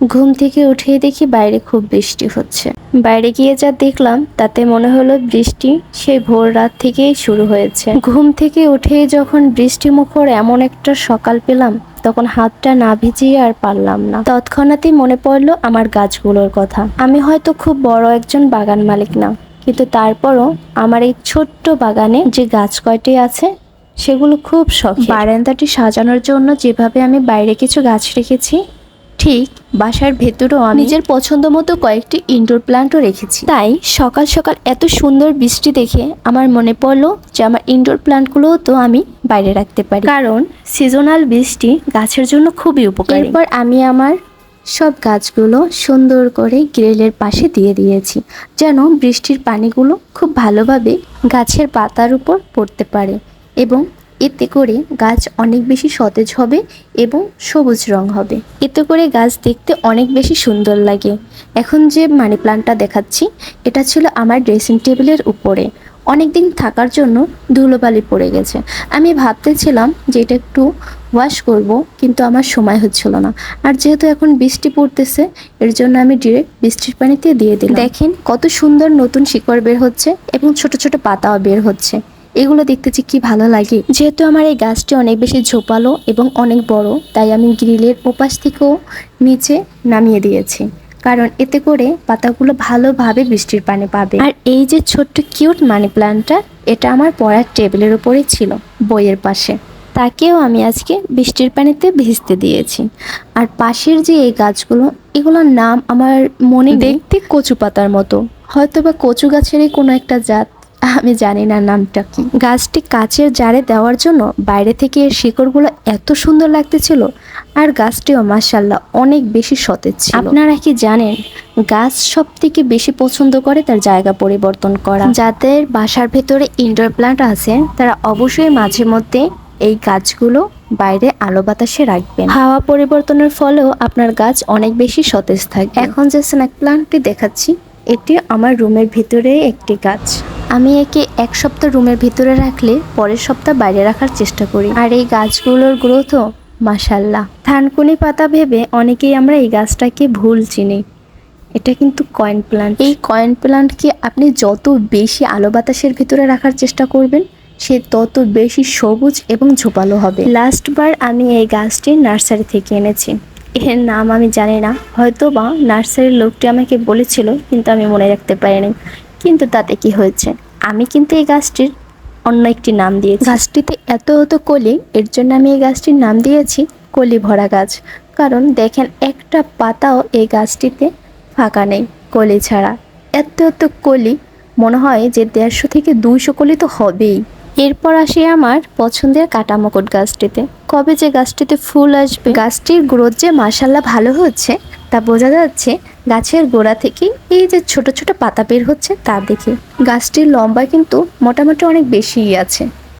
ঘুম থেকে উঠে দেখি বাইরে খুব বৃষ্টি হচ্ছে। বাইরে গিয়ে যা দেখলাম, তাতে মনে হলো বৃষ্টি সেই ভোর রাত থেকেই শুরু হয়েছে। ঘুম থেকে উঠে যখন বৃষ্টি মুখর এমন একটা সকাল পেলাম, তখন হাতটা না ভিজিয়ে আর পারলাম না। তৎক্ষণাৎই মনে পড়ল আমার গাছগুলোর কথা। আমি হয়তো খুব বড় একজন বাগান মালিক না, কিন্তু তারপরও আমার এই ছোট্ট বাগানে যে গাছ কয়টি আছে, সেগুলো খুব শখ বারান্দাটি সাজানোর জন্য যেভাবে আমি বাইরে কিছু গাছ রেখেছি ঠিক বাসার ভেতরেও আমি নিজের পছন্দ মতো কয়েকটি ইনডোর প্ল্যান্টও রেখেছি। তাই সকাল সকাল এত সুন্দর বৃষ্টি দেখে আমার মনে পড়ল যে আমার ইনডোর প্ল্যান্টগুলোও তো আমি বাইরে রাখতে পারি। কারণ সিজনাল বৃষ্টি গাছের জন্য খুবই উপকারী। এরপর আমি আমার সব গাছগুলো সুন্দর করে গ্রিলের পাশে দিয়ে দিয়েছি যেন বৃষ্টির পানিগুলো খুব ভালোভাবে গাছের পাতার উপর পড়তে পারে এবং এতে করে গাছ অনেক বেশি সতেজ হবে এবং সবুজ রং হবে। এতে করে গাছ দেখতে অনেক বেশি সুন্দর লাগে। এখন যে মানি প্লান্টটা দেখাচ্ছি, এটা ছিল আমার ড্রেসিং টেবিলের উপরে। অনেক দিন থাকার জন্য ধুলোবালি পড়ে গেছে। আমি ভাবতেছিলাম যে এটা একটু ওয়াশ করব, কিন্তু আমার সময় হচ্ছিল না। আর যেহেতু এখন বৃষ্টি পড়তেছে, এর জন্য আমি ডিরেক্ট বৃষ্টির পানিতে দিয়ে দিলাম। দেখেন কত সুন্দর নতুন শিকড় বের হচ্ছে এবং ছোট ছোট পাতাও বের হচ্ছে। এগুলো দেখতে যে কি ভালো লাগে। যেহেতু আমার এই গাছটি অনেক বেশি ঝোপালো এবং অনেক বড় তাই আমি গ্রিলের ওপাশ থেকেও নিচে নামিয়ে দিয়েছি। কারণ এতে করে পাতাগুলো ভালোভাবে বৃষ্টির পানি পাবে। আর এই যে ছোট্ট কিউট মানি প্ল্যান্টটা এটা আমার পড়ার টেবিলের উপরেই ছিল বইয়ের পাশে। তাকেও আমি আজকে বৃষ্টির পানিতে ভিজতে দিয়েছি। আর পাশের যে এই গাছগুলো এগুলোর নাম আমার মনে দেখতে কচু পাতার মতো। হয়তো বা কচু গাছেরই কোনো একটা জাত। আমি জানি না নামটা কি। গাছটি কাচের জারে দেওয়ার জন্য বাইরে থেকে এর শিকড়গুলো এত সুন্দর লাগতেছিল, আর গাছটিও মাসাল্লাহ অনেক বেশি সতেজ আপনারা কি জানেন, গাছ সব থেকে বেশি পছন্দ করে তার জায়গা পরিবর্তন করা। যাদের বাসার ভেতরে ইনডোর প্ল্যান্ট আছে, তারা অবশ্যই মাঝে মধ্যে এই গাছগুলো বাইরে আলো বাতাসে রাখবেন। হাওয়া পরিবর্তনের ফলেও আপনার গাছ অনেক বেশি সতেজ থাকে। এখন যে স্ন্যাক প্ল্যান্টটি দেখাচ্ছি, এটি আমার রুমের ভিতরে একটি গাছ। আমি একে এক সপ্তাহ রুমের ভিতরে রাখলে পরের সপ্তাহ বাইরে রাখার চেষ্টা করি। আর এই গাছগুলোর গ্রোথও মাসাল্লাহ থানকুনি পাতা ভেবে অনেকেই আমরা এই গাছটাকে ভুল চিনি। এটা কিন্তু কয়েন প্লান্ট। এই কয়েন প্লান্টকে আপনি যত বেশি আলো বাতাসের ভিতরে রাখার চেষ্টা করবেন, সে তত বেশি সবুজ এবং ঝোপালো হবে। লাস্টবার আমি এই গাছটি নার্সারি থেকে এনেছি। এর নাম আমি জানি না। হয়তো বা নার্সারির লোকটি আমাকে বলেছিল, কিন্তু আমি মনে রাখতে পারিনি। কিন্তু তাতে কি হয়েছে? আমি কিন্তু এই গাছটির অন্য একটি নাম দিয়েছি। গাছটিতে এত এত কলি, এর জন্য আমি এই গাছটির নাম দিয়েছি কলি ভরা গাছ। কারণ দেখেন, একটা পাতাও এই গাছটিতে ফাঁকা নেই, কলি ছাড়া। এত এত কলি, মনে হয় যে দেড়শো থেকে দুইশো কলি তো হবেই। এরপর আসি আমার পছন্দের কাটামকট গাছটিতে। কবে যে গাছটিতে ফুল আসবে? গাছটির গ্রোথ যে মাসাল্লাহ ভালো হচ্ছে তা বোঝা যাচ্ছে গাছের গোড়া থেকে এই যে ছোট ছোট পাতা বের হচ্ছে তা দেখে। গাছটির লম্বা কিন্তু মোটামুটি অনেক বেশিই আছে।